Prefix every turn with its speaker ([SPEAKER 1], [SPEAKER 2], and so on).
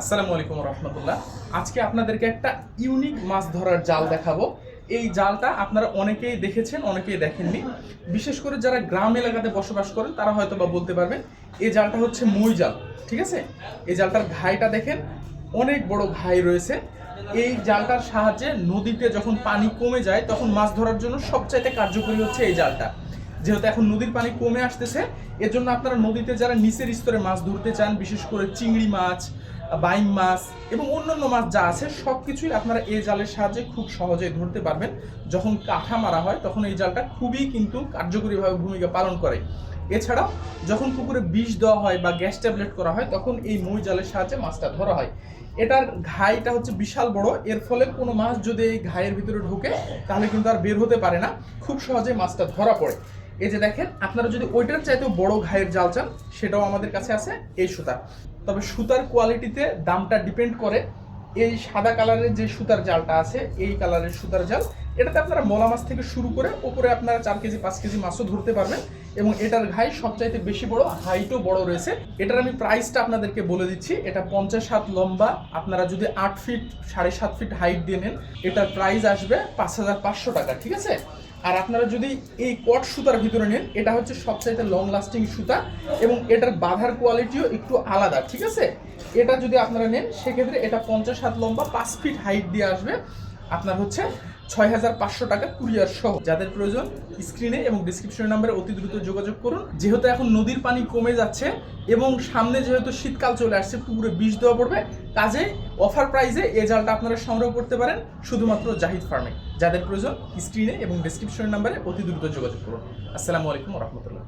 [SPEAKER 1] আসসালামু আলাইকুম রহমতুল্লাহ। আজকে আপনাদেরকে একটা ইউনিক মাছ ধরার জাল দেখাবো। এই জালটা আপনারা অনেকেই দেখেছেন, অনেকেই দেখেননি। বিশেষ করে যারা গ্রাম এলাকাতে বসবাস করেন, তারা হয়তো বা বলতে পারবেন, এই জালটা হচ্ছে মই জাল, ঠিক আছে? এই জালটার ঘাইটা দেখেন, অনেক বড় ঘাই রয়েছে। এই জালটার সাহায্যে নদীতে যখন পানি কমে যায়, তখন মাছ ধরার জন্য সবচাইতে কার্যকরী হচ্ছে এই জালটা। যেহেতু এখন নদীর পানি কমে আসতেছে এর জন্য আপনারা নদীতে যারা নিচের স্তরে মাছ ধরতে চান, বিশেষ করে চিংড়ি মাছ বাইম মাছ এবং অন্যান্য মাছ যা আছে সব কিছুই আপনারা এই জালের সাহায্যে খুব সহজেই ধরতে পারবেন। যখন কাঠা মারা হয়, তখন এই জালটা খুবই কিন্তু কার্যকরীভাবে ভূমিকা পালন করে। এছাড়াও, যখন পুকুরে বিষ দেওয়া হয় বা গ্যাস ট্যাবলেট করা হয়, তখন এই মই জালের সাহায্যে মাছটা ধরা হয়। এটার ঘাইটা হচ্ছে বিশাল বড়, এর ফলে কোনো মাছ যদি এই ঘাইয়ের ভিতরে ঢোকে, তাহলে কিন্তু আর বের হতে পারে না। খুব সহজে মাছটা ধরা পড়ে। এই যে দেখেন, আপনারা যদি ওইটার চাইতেও বড় ঘায়ের জাল চান, সেটাও আমাদের কাছে আছে এই সুতা। তবে সুতার কোয়ালিটিতে দামটা ডিপেন্ড করে এই সাদা কালারের যে সুতার জালটা আছে, এই কালারের সুতার জাল। এটাতে আপনারা মলা মাছ থেকে শুরু করে ওপরে আপনারা চার কেজি, পাঁচ কেজি মাছও ধরতে পারবেন। এবং এটার ঘাই সবচাইতে বেশি বড়, হাইটও বড় রয়েছে। এটার আমি প্রাইসটা আপনাদেরকে বলে দিচ্ছি। এটা পঞ্চাশ হাত লম্বা। আপনারা যদি আট ফিট সাড়ে সাত ফিট হাইট দিয়ে নেন, এটার প্রাইস আসবে পাঁচ হাজার পাঁচশো টাকা, ঠিক আছে? আর আপনারা যদি এই কট সুতার ভিতরে নেন, এটা হচ্ছে সবচাইতে লং লাস্টিং সুতা এবং এটার বাধার কোয়ালিটিও একটু আলাদা, ঠিক আছে? এটা যদি আপনারা নেন, সেক্ষেত্রে এটা পঞ্চাশ হাত লম্বা, পাঁচ ফিট হাইট দিয়ে আসবে। আপনার হচ্ছে ছয় হাজার পাঁচশো টাকা কুরিয়ার সহ। যাদের প্রয়োজন স্ক্রিনে এবং ডিসক্রিপশন নাম্বারে অতি দ্রুত যোগাযোগ করুন। যেহেতু এখন নদীর পানি কমে যাচ্ছে এবং সামনে যেহেতু শীতকাল চলে আসছে, পুকুরে বিষ দেওয়া পড়বে, কাজে অফার প্রাইজে এ জালটা আপনারা সংগ্রহ করতে পারেন শুধুমাত্র জাহিদ ফার্মে যাদের প্রয়োজন স্ক্রিনে এবং ডিসক্রিপশন নাম্বারে অতি দ্রুত যোগাযোগ করুন। আসসালামু আলাইকুম রহমতুল্লাহ।